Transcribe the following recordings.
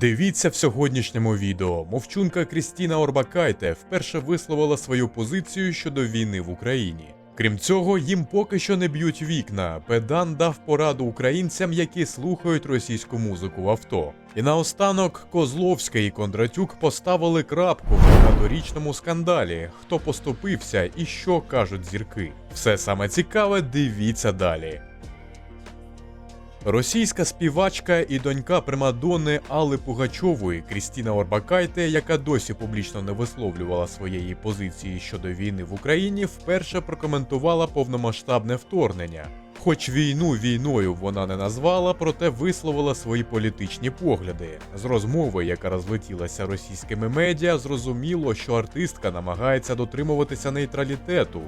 Дивіться в сьогоднішньому відео. Мовчунка Крістіна Орбакайте вперше висловила свою позицію щодо війни в Україні. Крім цього, їм поки що не б'ють вікна. Педан дав пораду українцям, які слухають російську музику в авто. І наостанок Козловська і Кондратюк поставили крапку в багаторічному скандалі. Хто поступився і що кажуть зірки. Все саме цікаве, дивіться далі. Російська співачка і донька примадонни Алли Пугачової Крістіна Орбакайте, яка досі публічно не висловлювала своєї позиції щодо війни в Україні, вперше прокоментувала повномасштабне вторгнення. Хоч війну війною вона не назвала, проте висловила свої політичні погляди. З розмови, яка розлетілася російськими медіа, зрозуміло, що артистка намагається дотримуватися нейтралітету.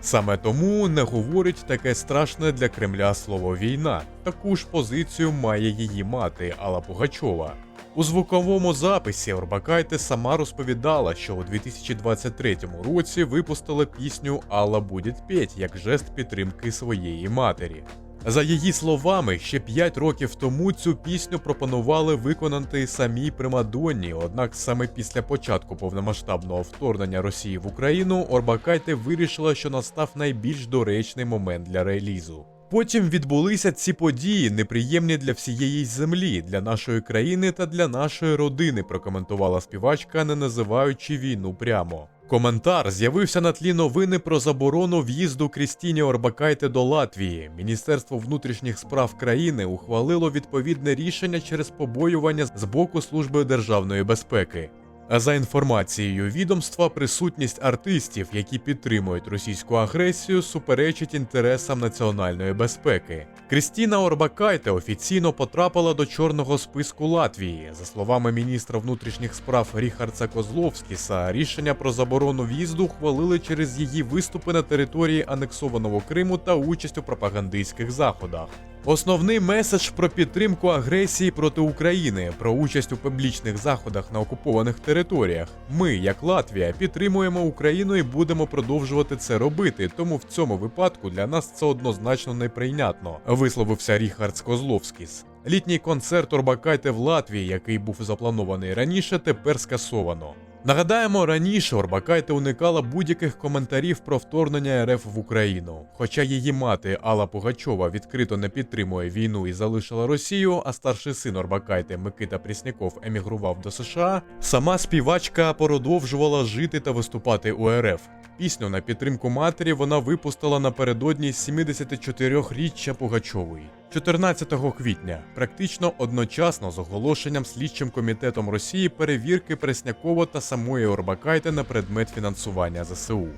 Саме тому не говорить таке страшне для Кремля слово війна. Таку ж позицію має її мати Алла Пугачова. У звуковому записі Орбакайте сама розповідала, що у 2023 році випустила пісню Алла буде петь як жест підтримки своєї матері. За її словами, ще 5 років тому цю пісню пропонували виконати самій Примадонні, однак саме після початку повномасштабного вторгнення Росії в Україну Орбакайте вирішила, що настав найбільш доречний момент для релізу. Потім відбулися ці події, неприємні для всієї землі, для нашої країни та для нашої родини, прокоментувала співачка, не називаючи війну прямо. Коментар з'явився на тлі новини про заборону в'їзду Крістіні Орбакайте до Латвії. Міністерство внутрішніх справ країни ухвалило відповідне рішення через побоювання з боку Служби державної безпеки. А за інформацією відомства, присутність артистів, які підтримують російську агресію, суперечить інтересам національної безпеки. Крістіна Орбакайте офіційно потрапила до чорного списку Латвії. За словами міністра внутрішніх справ Ріхардса Козловськіса, рішення про заборону в'їзду ухвалили через її виступи на території анексованого Криму та участь у пропагандистських заходах. Основний меседж про підтримку агресії проти України, про участь у публічних заходах на окупованих територіях. Ми, як Латвія, підтримуємо Україну і будемо продовжувати це робити. Тому в цьому випадку для нас це однозначно неприйнятно, висловився Ріхардс Козловськіс. Літній концерт Орбакайте в Латвії, який був запланований раніше, тепер скасовано. Нагадаємо, раніше Орбакайте уникала будь-яких коментарів про вторгнення РФ в Україну. Хоча її мати Алла Пугачова відкрито не підтримує війну і залишила Росію, а старший син Орбакайте Микита Прісняков емігрував до США. Сама співачка продовжувала жити та виступати у РФ. Пісню на підтримку матері вона випустила напередодні 74-річчя Пугачової. 14 квітня, практично одночасно з оголошенням слідчим комітетом Росії перевірки Преснякова та самої Орбакайте на предмет фінансування ЗСУ.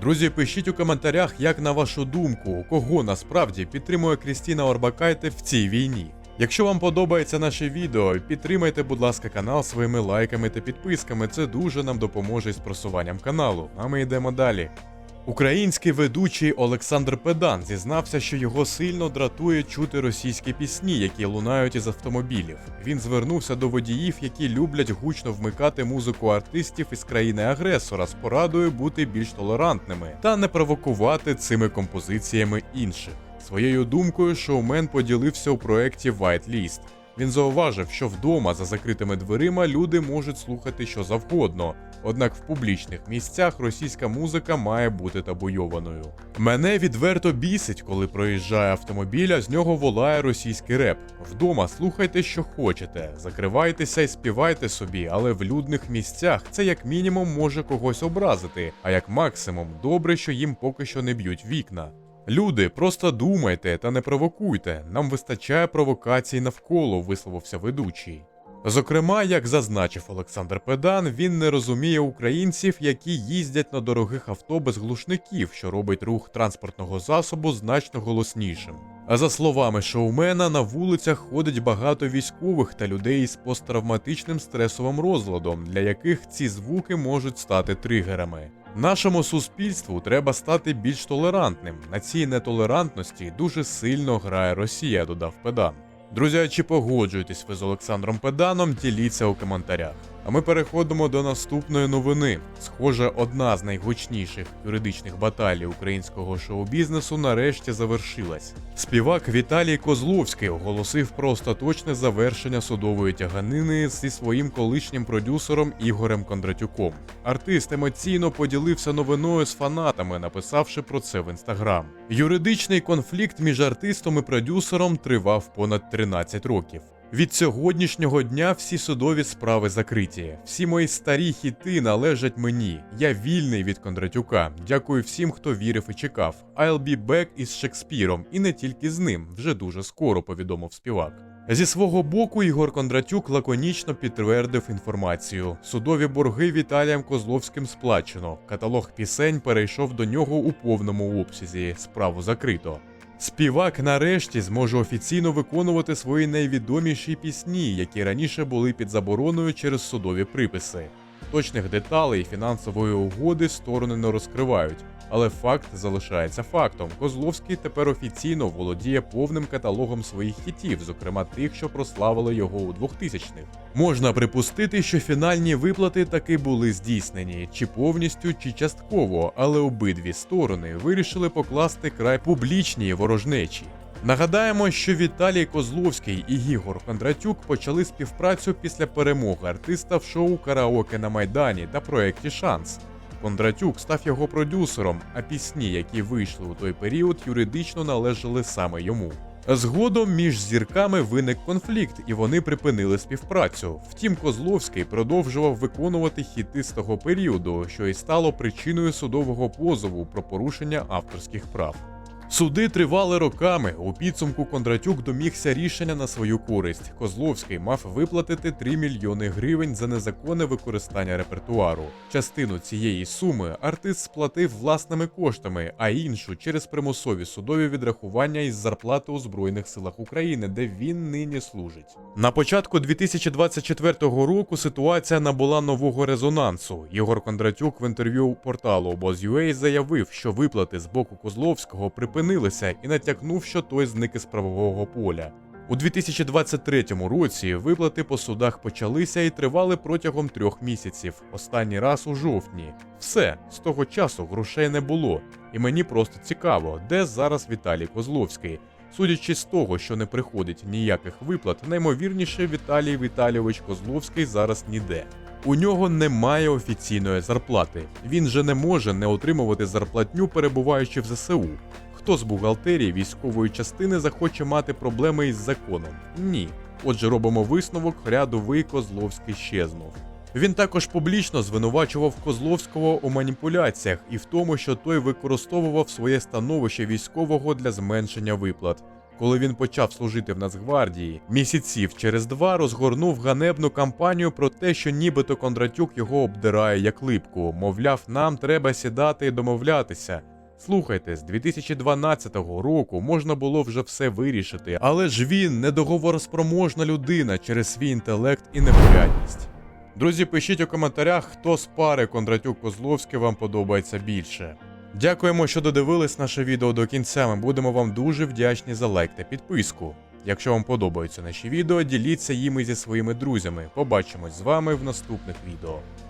Друзі, пишіть у коментарях, як на вашу думку, кого насправді підтримує Крістіна Орбакайте в цій війні. Якщо вам подобається наше відео, підтримайте, будь ласка, канал своїми лайками та підписками. Це дуже нам допоможе із просуванням каналу. А ми йдемо далі. Український ведучий Олександр Педан зізнався, що його сильно дратує чути російські пісні, які лунають із автомобілів. Він звернувся до водіїв, які люблять гучно вмикати музику артистів із країни-агресора з порадою бути більш толерантними та не провокувати цими композиціями інших. Своєю думкою шоумен поділився у проєкті White List. Він зауважив, що вдома за закритими дверима люди можуть слухати що завгодно, однак в публічних місцях російська музика має бути табуйованою. Мене відверто бісить, коли проїжджає автомобіль, а з нього волає російський реп. Вдома слухайте, що хочете, закривайтеся і співайте собі, але в людних місцях це як мінімум може когось образити, а як максимум добре, що їм поки що не б'ють вікна. Люди, просто думайте та не провокуйте. Нам вистачає провокацій навколо, висловився ведучий. Зокрема, як зазначив Олександр Педан, він не розуміє українців, які їздять на дорогих авто без глушників, що робить рух транспортного засобу значно голоснішим. А за словами шоумена, на вулицях ходить багато військових та людей з посттравматичним стресовим розладом, для яких ці звуки можуть стати тригерами. Нашому суспільству треба стати більш толерантним. На цій нетолерантності дуже сильно грає Росія, додав Педан. Друзі, чи погоджуєтесь ви з Олександром Педаном? Діліться у коментарях. А ми переходимо до наступної новини. Схоже, одна з найгучніших юридичних баталій українського шоу-бізнесу нарешті завершилась. Співак Віталій Козловський оголосив про остаточне завершення судової тяганини зі своїм колишнім продюсером Ігорем Кондратюком. Артист емоційно поділився новиною з фанатами, написавши про це в інстаграм. Юридичний конфлікт між артистом і продюсером тривав понад 13 років. Від сьогоднішнього дня всі судові справи закриті. Всі мої старі хіти належать мені. Я вільний від Кондратюка. Дякую всім, хто вірив і чекав. I'll be back із Шекспіром, і не тільки з ним. Вже дуже скоро повідомив співак. Зі свого боку Ігор Кондратюк лаконічно підтвердив інформацію. Судові борги Віталієм Козловським сплачено. Каталог пісень перейшов до нього у повному обсязі. Справу закрито. Співак нарешті зможе офіційно виконувати свої найвідоміші пісні, які раніше були під забороною через судові приписи. Точних деталей фінансової угоди сторони не розкривають, але факт залишається фактом. Козловський тепер офіційно володіє повним каталогом своїх хітів, зокрема тих, що прославили його у 2000-х. Можна припустити, що фінальні виплати таки були здійснені, чи повністю, чи частково, але обидві сторони вирішили покласти край публічній ворожнечі. Нагадаємо, що Віталій Козловський і Ігор Кондратюк почали співпрацю після перемоги артиста в шоу Караоке на Майдані та проєкті Шанс. Кондратюк став його продюсером, а пісні, які вийшли у той період, юридично належали саме йому. Згодом між зірками виник конфлікт, і вони припинили співпрацю. Втім, Козловський продовжував виконувати хіти з того періоду, що і стало причиною судового позову про порушення авторських прав. Суди тривали роками. У підсумку Кондратюк домігся рішення на свою користь. Козловський мав виплатити 3 мільйони гривень за незаконне використання репертуару. Частину цієї суми артист сплатив власними коштами, а іншу через примусові судові відрахування із зарплати у Збройних силах України, де він нині служить. На початку 2024 року ситуація набула нового резонансу. Єгор Кондратюк в інтерв'ю порталу Boz.ua заявив, що виплати з боку Козловського припинилися і натякнув, що той зник із правового поля. У 2023 році виплати по судах почалися і тривали протягом трьох місяців. Останній раз у жовтні. Все з того часу грошей не було, і мені просто цікаво, де зараз Віталій Козловський. Судячи з того, що не приходить ніяких виплат, наймовірніше Віталій Віталійович Козловський зараз ніде. У нього немає офіційної зарплати. Він же не може не отримувати зарплатню, перебуваючи в ЗСУ. Хто з бухгалтерії військової частини захоче мати проблеми із законом? Ні. Отже, робимо висновок, рядовий Козловський щезнув. Він також публічно звинувачував Козловського у маніпуляціях і в тому, що той використовував своє становище військового для зменшення виплат. Коли він почав служити в Нацгвардії, місяців через два розгорнув ганебну кампанію про те, що нібито Кондратюк його обдирає як липку. Мовляв, нам треба сідати і домовлятися. Слухайте, з 2012 року можна було вже все вирішити, але ж він недоговороспроможна людина через свій інтелект і непорядність. Друзі, пишіть у коментарях, хто з пари Кондратюк Козловський вам подобається більше. Дякуємо, що додивились наше відео до кінця. Ми будемо вам дуже вдячні за лайк та підписку. Якщо вам подобаються наші відео, діліться їми зі своїми друзями. Побачимось з вами в наступних відео.